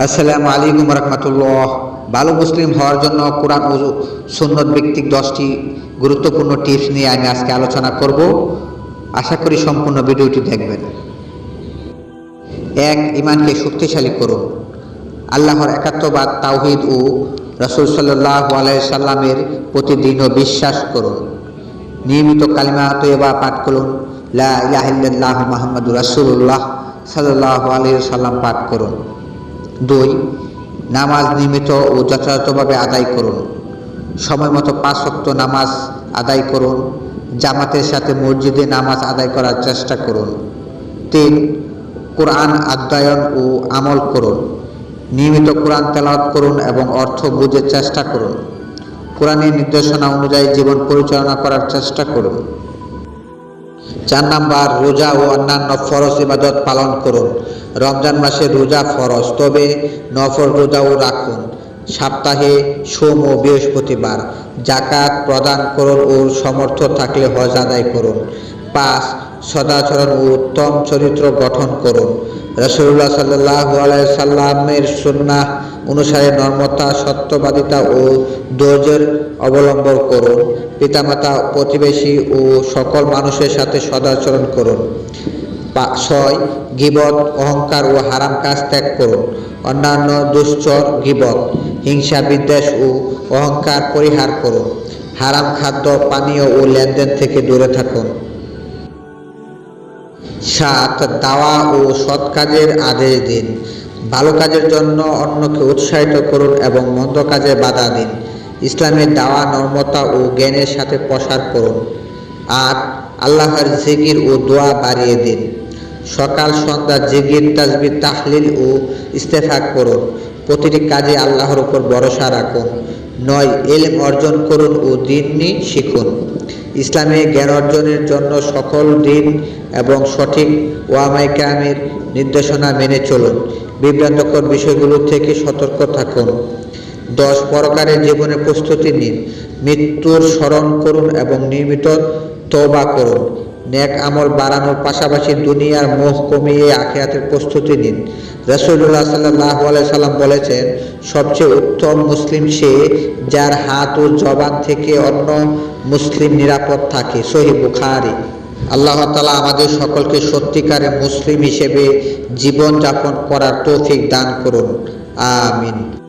আসসালামু আলাইকুম রহমতুল্লাহ। ভালো মুসলিম হওয়ার জন্য কোরআন ও সুন্নত ব্যক্তিক দশটি গুরুত্বপূর্ণ টিপস নিয়ে আমি আজকে আলোচনা করব। আশা করি সম্পূর্ণ ভিডিওটি দেখবেন। এক ইমানকে শক্তিশালী করুন। আল্লাহর একাত্মবাদ, তাওহিদ ও রসুল সাল্লাহ সাল্লামের প্রতি দৃঢ় বিশ্বাস করুন। নিয়মিত কালিমা তৈবা পাঠ করুন। লা ইলাহিল্লাহ মাহমুদুর রাসুল্লাহ সাল্লাহ আলিয়া সাল্লাম পাঠ করুন। দুই, নামাজ নিয়মিত ও যথাযথভাবে আদায় করুন। সময় মতো পাঁচ শক্ত নামাজ আদায় করুন। জামাতের সাথে মসজিদে নামাজ আদায় করার চেষ্টা করুন। তিন, কোরআন অধ্যয়ন ও আমল করুন। নিয়মিত কোরআন তেলাওয়াত করুন এবং অর্থ বুঝে চেষ্টা করুন। কোরআনের নির্দেশনা অনুযায়ী জীবন পরিচালনা করার চেষ্টা করুন। চার নাম্বার, রোজা ও অন্যান্য ফরজ ইবাদত পালন করুন। রমজান মাসে রোজা ফরজ, তবে নফর রোজাও রাখুন। সপ্তাহে সোম ও বৃহস্পতিবার জাকাত প্রদান করুন ও সমর্থ থাকলে হজ আদায় করুন। পাঁচ, সদাচরণ ও উত্তম চরিত্র গঠন করুন। রসুল্লাহ সাল্লাহ সাল্লামের সুন্নাহ অনুসারে নর্মতা সত্যবাদিতা ও ধৈর্যের অবলম্বন করুন, পিতামাতা প্রতিবেশী ও সকল মানুষের সাথে সদাচরণ করুন। ছয়, গিবত, অহংকার ও হারাম কাজ ত্যাগ করুন। অন্যান্য দুশ্চর গিবত, হিংসা, বিদ্বেষ ও অহংকার পরিহার করুন। হারাম খাদ্য, পানীয় ও লেনদেন থেকে দূরে থাকুন। সাত, দাওয়া ও সৎ কাজের আদেশ দিন। ভালো কাজের জন্য অন্যকে উৎসাহিত করুন এবং মন্দ কাজে বাধা দিন। ইসলামের দাওয়া, নর্মতা ও জ্ঞানের সাথে প্রসার করুন। আর আল্লাহর জিকির ও দোয়া বাড়িয়ে দিন। সকাল, সন্ধ্যা, জিকির তাজবি তাহলিল ও ইস্তেফাক করুন প্রতিটি কাজে আল্লাহর উপর ভরসা রাখুন। নয়, এলম অর্জন করুন ও দিনই শিখুন। ইসলামে জ্ঞান অর্জনের জন্য সকল দিন এবং সঠিক ওয়ামাই কামের নির্দেশনা মেনে চলুন। বিভ্রান্তকর বিষয়গুলো থেকে সতর্ক থাকুন। দশ পরকারের জীবনে প্রস্তুতি নিন। মৃত্যুর স্মরণ করুন এবং নিয়মিত তবা করুন। নেক আমল বাড়ানোর পাশাপাশি দুনিয়ার মোহ কমিয়ে আখিরাতের প্রস্তুতি নিন। রসুল্লাহ সাল্লাহ সাল্লাম বলেছেন, সবচেয়ে উত্তম মুসলিম সে যার হাত ও জবান থেকে অন্য মুসলিম নিরাপদ থাকে সহি বুখারি। আল্লাহ তালা আমাদের সকলকে সত্যিকারের মুসলিম হিসেবে জীবনযাপন করার তৌফিক দান করুন। আমিন।